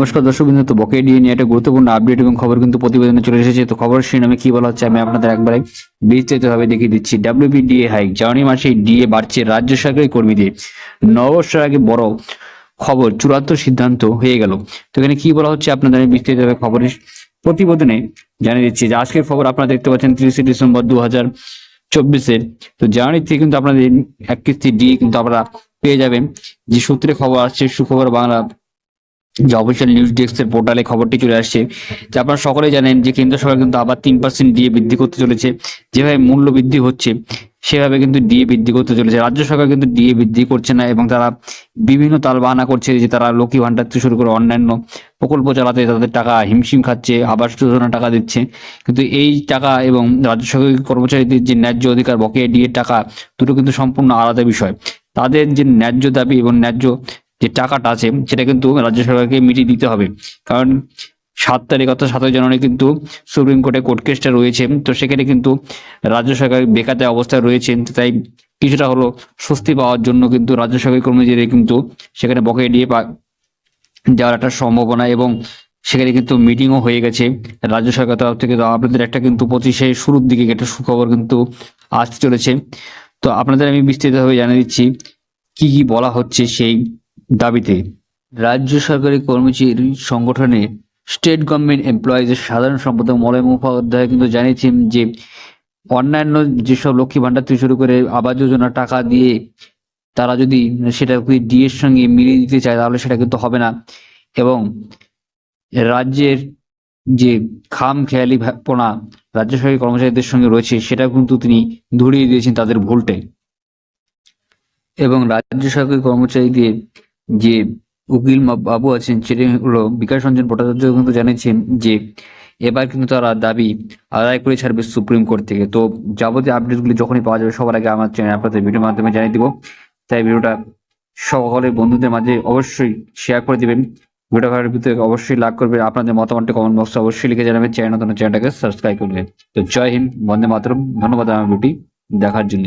নমস্কার দর্শক বিন্দু, তো বকেয়া ডিএ নিয়ে একটা গুরুত্বপূর্ণ আপডেট এবং খবর কিন্তু প্রতিবেদনে চলে এসেছে। তো খবর শিরোনামে কি বলা হচ্ছে আমি আপনাদের একবারে বিস্তারিতভাবে দেখিয়ে দিচ্ছি। ডাব্লিউবিডিএ হাইক জানুয়ারি মাসে ডিএ বাড়ছে রাজ্য সরকারি কর্মীদের। নববর্ষের আগে বড় খবর, চূড়ান্ত সিদ্ধান্ত হয়ে গেল। তো এখানে কি বলা হচ্ছে আপনাদের বিস্তারিতভাবে খবরের প্রতিবেদনে জানিয়ে দিচ্ছি যে আজকের খবর আপনারা দেখতে পাচ্ছেন তিরিশে ডিসেম্বর দু হাজার চব্বিশের তো জানুয়ারি থেকে কিন্তু আপনাদের এক কিস্তি ডিএ কিন্তু আপনারা পেয়ে যাবেন। যে সূত্রে খবর আসছে, সুখবর বাংলা যে অফিসিয়াল নিউজ ডেস্কের পোর্টালে খবরটি চলে আসছে, যে আপনারা সকলে জানেন যে কেন্দ্র সরকার কিন্তু আবার তিন পার্সেন্ট ডিএ বৃদ্ধি করতে চলেছে। যেভাবে মূল্য বৃদ্ধি হচ্ছে, সেভাবে কিন্তু ডিএ বৃদ্ধি করতে চলেছে। রাজ্য সরকার কিন্তু ডিএ বৃদ্ধি করছে না এবং তারা বিভিন্ন তাল বাহানা করছে যে তারা লক্ষ্মী ভান্ডার থেকে শুরু করে অন্যান্য প্রকল্প চালাতে তাদের টাকা হিমশিম খাচ্ছে, আবাস যোজনা টাকা দিচ্ছে। কিন্তু এই টাকা এবং রাজ্য সরকারি কর্মচারীদের যে ন্যায্য অধিকার, বকেয়া ডিএ টাকা, দুটো কিন্তু সম্পূর্ণ আলাদা বিষয়। তাদের যে ন্যায্য দাবি এবং ন্যায্য যে টাকাটা আছে, সেটা কিন্তু রাজ্য সরকারকে মিটিয়ে দিতে হবে। কারণ সাত তারিখ অর্থাৎ সাতই জানুয়ারি কিন্তু সুপ্রিম কোর্টে কোর্ট কেসটা রয়েছে। তো সেখানে কিন্তু রাজ্য সরকার বেকাতে অবস্থায় রয়েছেন তাই কিছুটা হলো স্বস্তি পাওয়ার জন্য কিন্তু রাজ্য সরকারি কর্মচারী কিন্তু সেখানে বকেয়া দিয়ে যাওয়ার একটা সম্ভাবনা এবং সেখানে কিন্তু মিটিংও হয়ে গেছে। রাজ্য সরকার তরফ থেকে তো আপনাদের একটা কিন্তু পঁচিশে শুরুর দিকে একটা সুখবর কিন্তু আসতে চলেছে। তো আপনাদের আমি বিস্তারিতভাবে জানিয়ে দিচ্ছি, কি কি বলা হচ্ছে সেই দাবিতে রাজ্য সরকারি কর্মচারী সংগঠনে স্টেট গভর্নমেন্ট এমপ্লয়িজের সাধারণ সম্পাদক মলয় মুখোপাধ্যায় কিন্তু জানিয়েছেন যে অন্যান্য যেসব লক্ষ্মী ভান্ডার থেকে শুরু করে আবাস যোজনা টাকা দিয়ে তারা যদি সেটা ডিএ এর সঙ্গে মিলিয়ে দিতে চায় তাহলে সেটা কিন্তু হবে না। এবং রাজ্যের যে খাম খেয়ালি পোনা রাজ্য সরকারি কর্মচারীদের সঙ্গে রয়েছে সেটা কিন্তু তিনি ধরিয়ে দিয়েছেন তাদের ভুলটে এবং রাজ্য সরকারি কর্মচারীদের যে উকিল বাবু আছেন, সেটি হলো বিকাশ রঞ্জন ভট্টাচার্য কিন্তু জানিয়েছেন যে এবার কিন্তু তারা দাবি আদায় করে ছাড়বে সুপ্রিম কোর্ট থেকে। তো যাবতীয় আপডেটগুলি যখনই পাওয়া যাবে, সবার আগে আমার চ্যানেল আপনাদের ভিডিওর মাধ্যমে জানিয়ে দিব। তাই ভিডিওটা সকলের বন্ধুদের মাঝে অবশ্যই শেয়ার করে দিবেন। ভিডিও ভালো ভিতরে অবশ্যই লাইক করবেন। আপনাদের মতামতটা কমেন্ট বক্সে অবশ্যই লিখে জানাবেন। চ্যানেল নতুন চ্যানেলটাকে সাবস্ক্রাইব করবেন তো জয় হিন্দ, বন্দে মাতরম। ধন্যবাদ আমার ভিডিওটি দেখার জন্য।